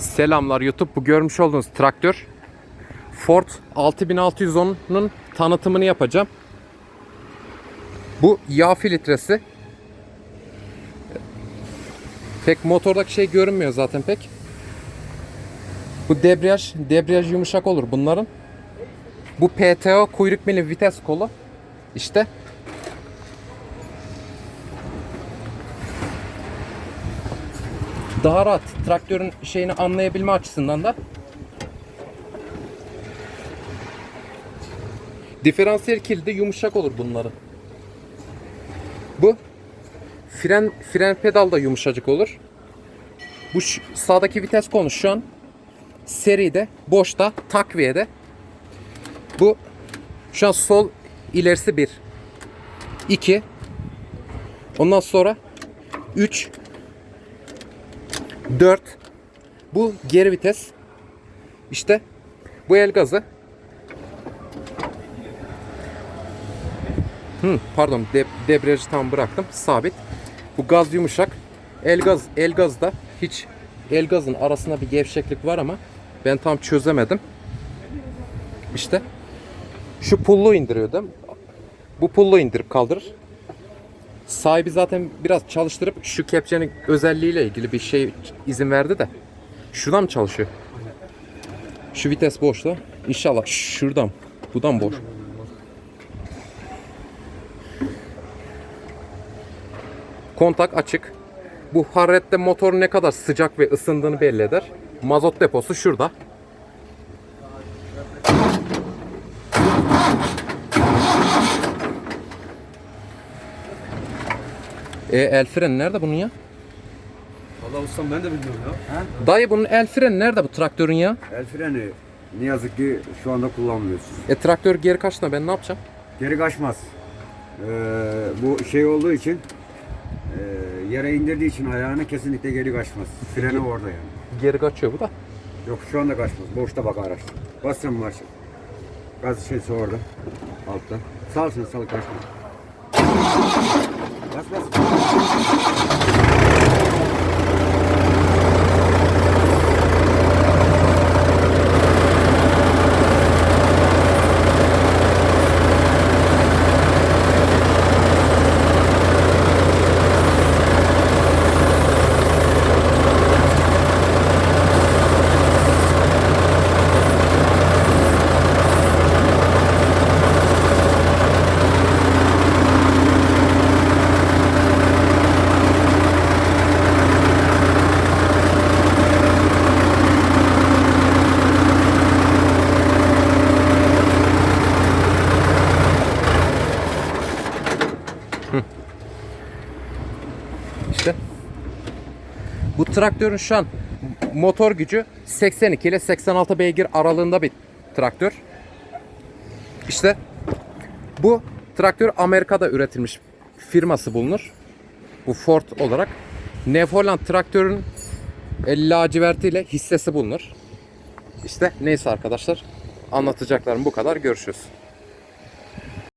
Selamlar YouTube. Bu görmüş olduğunuz traktör Ford 6610'un tanıtımını yapacağım. Bu yağ filtresi. Pek motordaki şey görünmüyor zaten pek. Bu debriyaj, debriyaj yumuşak olur bunların. Bu PTO kuyruk milim vites kolu. İşte daha rahat traktörün şeyini anlayabilme açısından da diferansiyel kilidi yumuşak olur bunların. Bu fren fren pedal da yumuşacık olur. Bu sağdaki vites konu şu an seride, boşta, takviyede. Bu şu an sol ilerisi 1 2 Ondan sonra 3 4 Bu geri vites. İşte bu el gazı. Hı, pardon de, debriyajı tam bıraktım. Sabit. Bu gaz yumuşak. El gaz el gazda hiç el gazın arasında bir gevşeklik var ama ben tam çözemedim. İşte şu pullu indiriyor değil mi? Bu pullu indirip kaldırır. Sahibi zaten biraz çalıştırıp şu kepçenin özelliğiyle ilgili bir şey izin verdi de. Şuradan mı çalışıyor? Şu vites boşta. İnşallah şuradan. Buradan boş. Kontak açık. Bu hararette motor ne kadar sıcak ve ısındığını belli eder. Mazot deposu şurada. E el freni nerede bunun ya? Valla ustam ben de bilmiyorum ya. Ha? Dayı bunun el freni nerede bu traktörün ya? El freni ne yazık ki şu anda kullanmıyoruz. E traktör geri kaçtı ben ne yapacağım? Geri kaçmaz. Ee, bu şey olduğu için e, yere indirdiği için ayağını kesinlikle geri kaçmaz. Freni orada yani. Geri kaçıyor bu da. Yok şu anda kaçmaz. Boşta bak araç. Basacağım marşı. Gaz şeysi orada. Altta. Sal sen sal kaçma. Bas bas. İşte. Bu traktörün şu an motor gücü 82 ile 86 beygir aralığında bir traktör. İşte bu traktör Amerika'da üretilmiş firması bulunur. Bu Ford olarak. Nevoland traktörün lacivertiyle hissesi bulunur. İşte neyse arkadaşlar anlatacaklarım bu kadar. Görüşürüz.